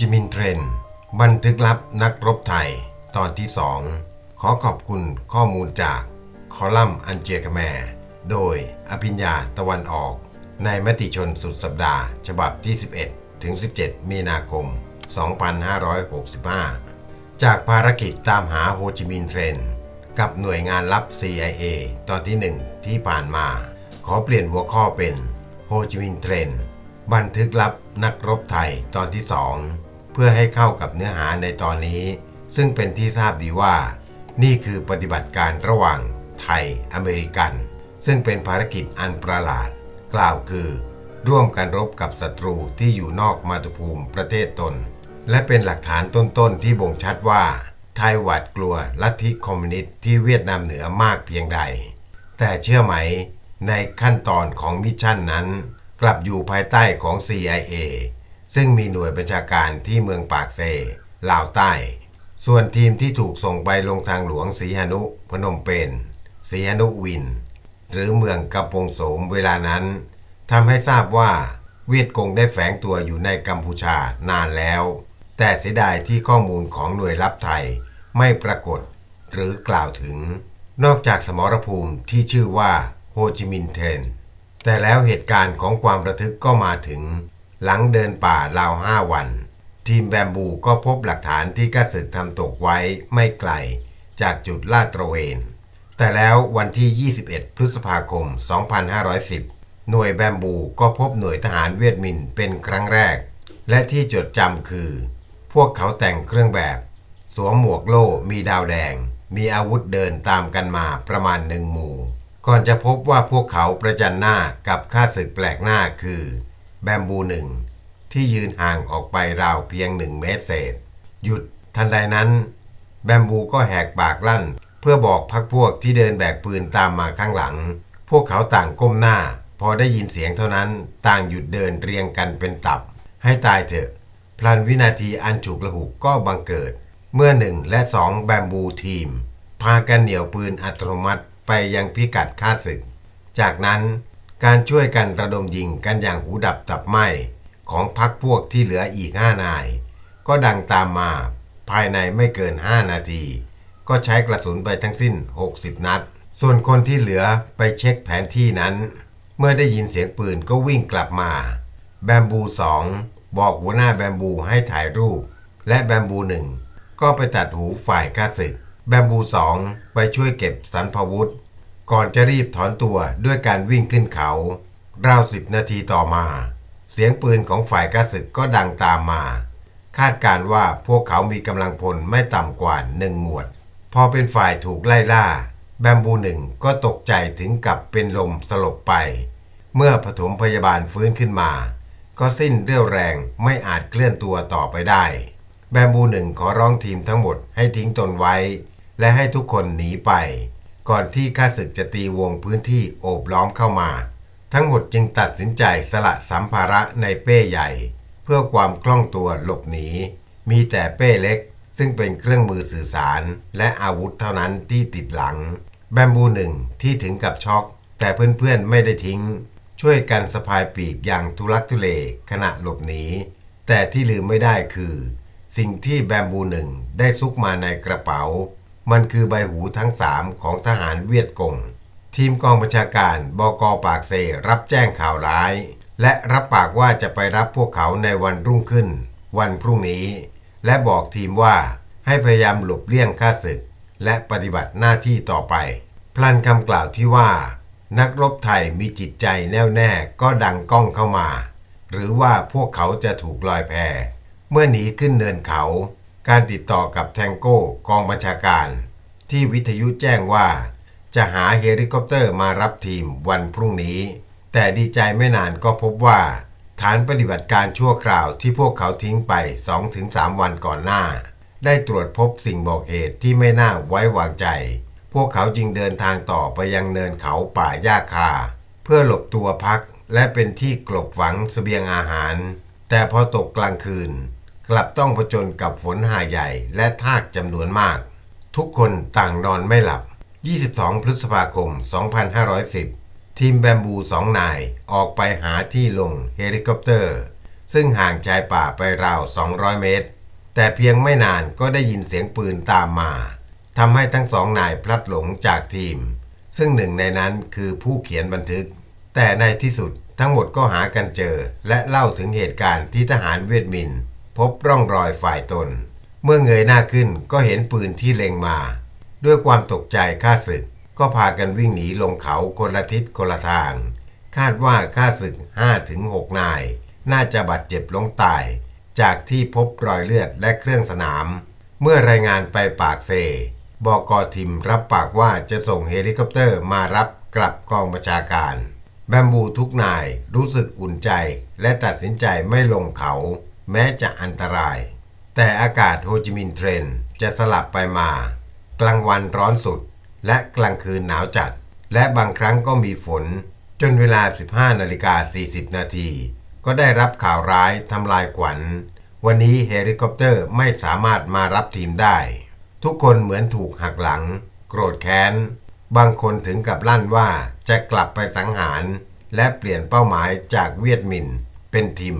จิมินห์เทรน บันทึกลับนักรบไทย ตอนที่สองขอขอบคุณข้อมูลจาก คอลัมน์อันเจียกแมโดยอภิญญาตะวันออก ในมติชนสุดสัปดาห์ ฉบับที่ 11 ถึง 17 มีนาคม 2565 จากภารกิจตามหาโฮจิมินห์เทรน กับหน่วยงานลับ CIA ตอนที่ 1 ที่ผ่านมา ขอเปลี่ยนหัวข้อเป็นโฮจิมินห์เทรน บันทึกลับนักรบไทยตอนที่ 2 พื่อให้เข้ากับเนื้อหาในตอนนี้ ซึ่งเป็นที่ทราบดีว่า นี่คือปฏิบัติการระหว่างไทยอเมริกัน ซึ่งเป็นภารกิจอันประหลาด กล่าวคือ ร่วมกันรบกับศัตรูที่อยู่นอกมาตุภูมิประเทศตน และเป็นหลักฐานต้นๆที่บ่งชัดว่า ไทยหวาดกลัวลัทธิคอมมิวนิสต์ที่เวียดนามเหนือมากเพียงใด แต่เชื่อไหม ในขั้นตอนของมิชชั่นนั้น กลับอยู่ภายใต้ของ CIA ซึ่งมีหน่วยบัญชาการที่เมืองปากเซลาวใต้ ส่วนทีมที่ถูกส่งไปลงทางหลวงสีหนุพนมเปญสีหนุวิน หรือเมืองกำปงโสมเวลานั้นทำให้ทราบว่าเวียดกงได้แฝงตัวอยู่ในกัมพูชานานแล้ว แต่เสียดายที่ข้อมูลของหน่วยลับไทยไม่ปรากฏหรือกล่าวถึง นอกจากสมรภูมิที่ชื่อว่าโฮจิมินห์เทน แต่แล้วเหตุการณ์ของความระทึกก็มาถึง หลังเดินป่าราวห้าวัน ทีมแบมบูก็พบหลักฐานที่กระสึกทำตกไว้ไม่ไกลจากจุดลาดตระเวน แต่แล้ววันที่ 21 พฤษภาคม 2510 หน่วยแบมบูก็พบหน่วยทหารเวียดมินเป็นครั้งแรก และที่จดจำคือ พวกเขาแต่งเครื่องแบบ สวมหมวกโล่มีดาวแดง มีอาวุธเดินตามกันมาประมาณหนึ่งหมู่ ก่อนจะพบว่าพวกเขาประจันหน้ากับข้าศึกแปลกหน้าคือ แบมบูหนึ่งที่ยืนห่างออกไปราวเพียงหนึ่งเมตรเศษ หยุดทันใดนั้น แบมบูก็แหกปากลั่น เพื่อบอกพักพวกที่เดินแบกปืนตามมาข้างหลัง พวกเขาต่างก้มหน้า พอได้ยินเสียงเท่านั้นต่างหยุดเดินเรียงกันเป็นตับ ให้ตายเถอะ พลันวินาทีอันฉุกละหุกก็บังเกิด เมื่อหนึ่งและสองแบมบูทีม พากันเหนี่ยวปืนอัตโนมัติไปยังพิกัดฆ่าศึก จากนั้น การช่วยกันระดมยิงกันอย่างหูดับตับไหมของพักพวกที่เหลืออีกห้านาย ก็ดังตามมาภายในไม่เกิน 5 นาที ก็ใช้กระสุนไปทั้งสิ้น 60 นัด ส่วนคนที่เหลือไปเช็คแผนที่นั้น เมื่อได้ยินเสียงปืนก็วิ่งกลับมา แบมบูสองบอกหัวหน้าแบมบูให้ถ่ายรูป และแบมบูหนึ่งก็ไปตัดหูฝ่ายข้าศึก แบมบูสองไปช่วยเก็บสันพวุธ ก่อนจะรีบถอนตัวด้วยการวิ่งขึ้นเขาราวสิบนาทีต่อมา เสียงปืนของฝ่ายข้าศึกก็ดังตามมา คาดการว่าพวกเขามีกำลังพลไม่ต่ำกว่าหนึ่งหมวด พอเป็นฝ่ายถูกไล่ล่า แบมบูหนึ่งก็ตกใจถึงกับเป็นลมสลบไป เมื่อปฐมพยาบาลฟื้นขึ้นมา ก็สิ้นเรี่ยวแรงไม่อาจเคลื่อนตัวต่อไปได้ แบมบูหนึ่งขอร้องทีมทั้งหมดให้ทิ้งตนไว้ และให้ทุกคนหนีไป ก่อนที่ข้าศึกจะตีวงพื้นที่โอบล้อมเข้ามา ทั้งหมดจึงตัดสินใจสละสัมภาระในเป้ใหญ่ เพื่อความคล่องตัวหลบหนี มีแต่เป้เล็ก ซึ่งเป็นเครื่องมือสื่อสาร และอาวุธเท่านั้นที่ติดหลัง แบมบูหนึ่งที่ถึงกับช็อก แต่เพื่อนๆไม่ได้ทิ้ง ช่วยกันสะพายปีกอย่างทุลักทุเลขณะหลบหนีแต่ที่ลืมไม่ได้คือ สิ่งที่แบมบูหนึ่งได้ซุกมาในกระเป๋า มันคือใบหูทั้งสามของทหารเวียดกง ทีมกองบัญชาการบกปากเซรับแจ้งข่าวร้าย และรับปากว่าจะไปรับพวกเขาในวันรุ่งขึ้น วันพรุ่งนี้ และบอกทีมว่าให้พยายามหลบเลี่ยงข้าศึก และปฏิบัติหน้าที่ต่อไป พลันคำกล่าวที่ว่า นักรบไทยมีจิตใจแน่วแน่ก็ดังก้องเข้ามา หรือว่าพวกเขาจะถูกลอยแพเมื่อหนีขึ้นเนินเขา การติดต่อกับแทงโก้กองบัญชาการ ที่วิทยุแจ้งว่า จะหาเฮลิคอปเตอร์มารับทีมวันพรุ่งนี้ แต่ดีใจไม่นานก็พบว่า ฐานปฏิบัติการชั่วคราวที่พวกเขาทิ้งไป 2-3 วันก่อนหน้า ได้ตรวจพบสิ่งบอกเหตุที่ไม่น่าไว้วางใจ พวกเขาจึงเดินทางต่อไปยังเนินเขาป่าหญ้าคา เพื่อหลบตัวพักและเป็นที่กลบฝังเสบียงอาหาร แต่พอตกกลางคืน กลับต้องผจญกับฝนหาใหญ่และทากจำนวนมาก ทุกคนต่างนอนไม่หลับ 22 พฤษภาคม 2510 ทีมแบมบูสองนายออกไปหาที่ลงเฮลิคอปเตอร์ ซึ่งห่างชายป่าไปราว 200 เมตร แต่เพียงไม่นานก็ได้ยินเสียงปืนตามมาทำให้ทั้งสองนายพลัดหลงจากทีม ซึ่งหนึ่งในนั้นคือผู้เขียนบันทึก แต่ในที่สุดทั้งหมดก็หากันเจอ และเล่าถึงเหตุการณ์ที่ทหารเวียดมิน พบร่องรอยฝ่ายตน มื่อเงยหน้าขึ้นก็เห็นปืนที่เล็งมา ด้วยความตกใจข้าศึกก็พากันวิ่งหนีลงเขาคนละทิศคนละทาง คาดว่าข้าศึก5-6นาย น่าจะบาดเจ็บล้มตาย จากที่พบรอยเลือดและเครื่องสนาม เมื่อรายงานไปปากเซบอกอทิมรับปากว่าจะส่งเฮลิคอปเตอร์มารับกลับกองประชาการ แบมบูทุกนายรู้สึกอุ่นใจและตัดสินใจไม่ลงเขา แม้จะอันตราย แต่อากาศโฮจิมินห์เทรนจะสลับไปมา กลางวันร้อนสุด และกลางคืนหนาวจัด และบางครั้งก็มีฝน จนเวลา 15นาฬิกา40 นาที ก็ได้รับข่าวร้ายทำลายขวัญ วันนี้เฮลิคอปเตอร์ไม่สามารถมารับทีมได้ ทุกคนเหมือนถูกหักหลัง โกรธแค้น บางคนถึงกับลั่นว่าจะกลับไปสังหาร และเปลี่ยนเป้าหมายจากเวียดมิน เป็นทิม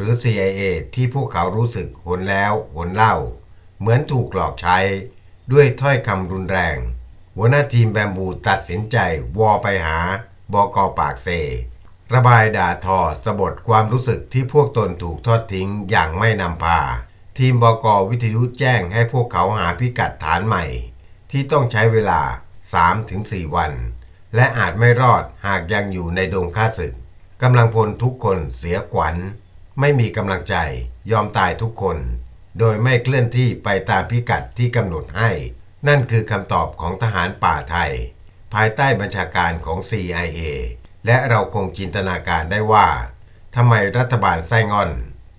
หรือ CIA ที่พวกเขารู้สึกหนแล้วหนเล่า เหมือนถูกหลอกใช้ ด้วยถ้อยคำรุนแรง หัวหน้าทีมแบมบูตัดสินใจวอไปหาบอกอปากเซ ระบายด่าทอสะบดความรู้สึกที่พวกตนถูกทอดทิ้งอย่างไม่นำพา ทีมบอกอวิทยุแจ้งให้พวกเขาหาพิกัดฐานใหม่ ที่ต้องใช้เวลา 3-4 วัน และอาจไม่รอดหากยังอยู่ในดงค่าศึกกำลังพลทุกคนเสียขวัญ ไม่มีกำลังใจยอมตายทุกคน โดยไม่เคลื่อนที่ไปตามพิกัดที่กำหนดให้ นั่นคือคำตอบของทหารป่าไทย ภายใต้บัญชาการของ CIA และเราคงจินตนาการได้ว่าทำไมรัฐบาลไส้งอน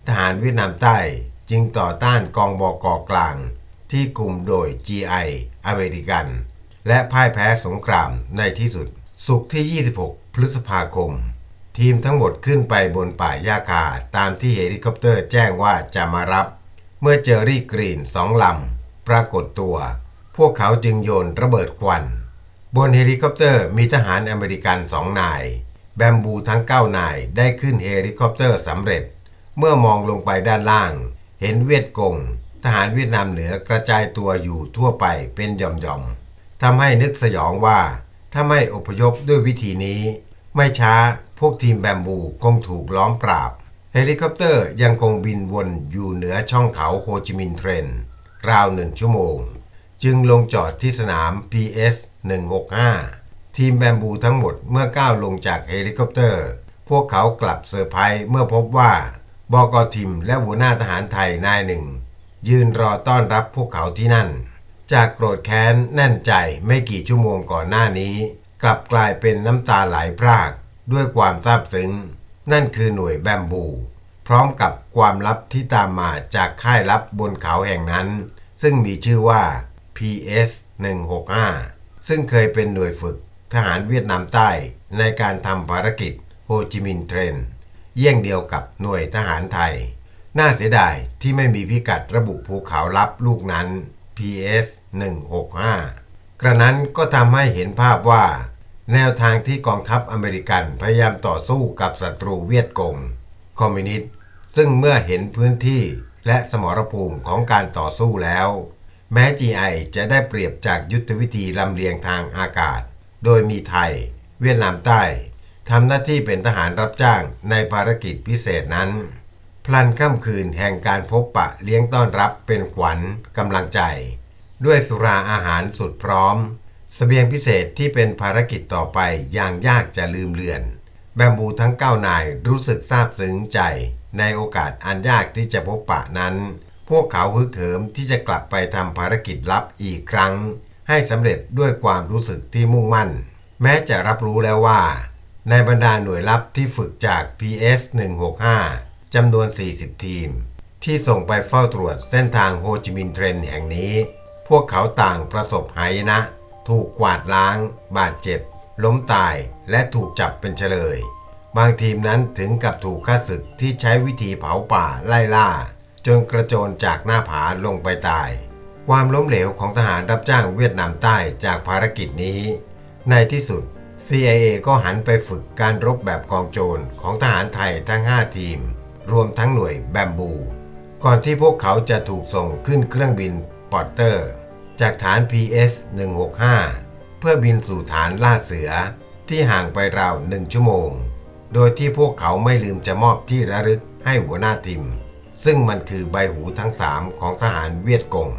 ทหารเวียดนามใต้จึงต่อต้านกองบกกลาง ที่กลุ่มโดย GI อเมริกัน และพ่ายแพ้สงครามในที่สุด สุขที่ 26 พฤษภาคม ทีมทั้งหมดขึ้นไปบนป่าหญ้าคาตามที่เฮลิคอปเตอร์แจ้งว่าจะมารับ เมื่อเจอรี่กรีนสองลำปรากฏตัว พวกเขาจึงโยนระเบิดควัน บนเฮลิคอปเตอร์มีทหารอเมริกันสองนาย แบมบูทั้ง 9 นายได้ขึ้นเฮลิคอปเตอร์สำเร็จ เมื่อมองลงไปด้านล่าง เห็นเวียดกง ทหารเวียดนามเหนือกระจายตัวอยู่ทั่วไปเป็นหย่อมๆทำให้นึกสยองว่าถ้าไม่อพยพด้วยวิธีนี้ ไม่ช้า พวกทีมแบมบูคงถูกล้อมปราบ เฮลิคอปเตอร์ยังคงบินวนอยู่เหนือช่องเขาโฮจิมินห์เทรนราวหนึ่งชั่วโมง จึงลงจอดที่สนาม PS 165 ทีมแบมบูทั้งหมดเมื่อก้าวลงจากเฮลิคอปเตอร์ พวกเขากลับเซอร์ไพรส์เมื่อพบว่าบกทิมและหัวหน้าทหารไทยนายหนึ่ง ยืนรอต้อนรับพวกเขาที่นั่น จากโกรธแค้นแน่นใจไม่กี่ชั่วโมงก่อนหน้านี้ กลับกลายเป็นน้ำตาไหลพราก ด้วยความซาบซึ้ง นั่นคือหน่วยแบมบู พร้อมกับความลับที่ตามมาจากค่ายลับบนเขาแห่งนั้น ซึ่งมีชื่อว่า PS 165ซึ่งเคยเป็นหน่วยฝึกทหารเวียดนามใต้ในการทำภารกิจโฮจิมินห์เทรนเยี่ยงเดียวกับหน่วยทหารไทย น่าเสียดายที่ไม่มีพิกัดระบุภูเขาลับลูกนั้น PS 165กระนั้นก็ทำให้เห็นภาพว่า แนวทางที่กองทัพอเมริกันพยายามต่อสู้กับศัตรูเวียดกงคอมมิวนิสต์ซึ่งเมื่อเห็นพื้นที่และสมรภูมิของการต่อสู้แล้ว แม้ GI จะได้เปรียบจากยุทธวิธีลำเลียงทางอากาศ โดยมีไทย เวียดนามใต้ทำหน้าที่เป็นทหารรับจ้างในภารกิจพิเศษนั้น พลันค่ำคืนแห่งการพบปะเลี้ยงต้อนรับเป็นขวัญกำลังใจ ด้วยสุราอาหารสุดพร้อม เสบียงพิเศษที่เป็นภารกิจต่อไปอย่างยากจะลืมเลือน แบมบูทั้งเก้านายรู้สึกซาบซึ้งใจ ในโอกาสอันยากที่จะพบปะนั้น พวกเขาฮึกเหิมที่จะกลับไปทำภารกิจลับอีกครั้ง ให้สำเร็จด้วยความรู้สึกที่มุ่งมั่น แม้จะรับรู้แล้วว่า ในบรรดาหน่วยลับที่ฝึกจาก PS 165จำนวน 40 ทีม ที่ส่งไปเฝ้าตรวจเส้นทางโฮจิมินห์เทรนแห่งนี้ พวกเขาต่างประสบหายนะ ถูกกวาดล้าง บาดเจ็บ ล้มตายและถูกจับเป็นเฉลย บางทีมนั้นถึงกับถูกฆ่าศึกที่ใช้วิธีเผาป่าไล่ล่า จนกระโจนจากหน้าผาลงไปตาย ความล้มเหลวของทหารรับจ้างเวียดนามใต้จากภารกิจนี้ ในที่สุด CIA ก็หันไปฝึกการรบแบบกองโจรของทหารไทยทั้ง 5 ทีม รวมทั้งหน่วยแบมบู ก่อนที่พวกเขาจะถูกส่งขึ้นเครื่องบินปอตเตอร์ จากฐาน PS 165 เพื่อบินสู่ฐานล่าเสือที่ห่างไปราวหนึ่งชั่วโมง โดยที่พวกเขาไม่ลืมจะมอบที่ระลึกให้หัวหน้าทีมซึ่งมันคือใบหูทั้งสามของทหารเวียดกง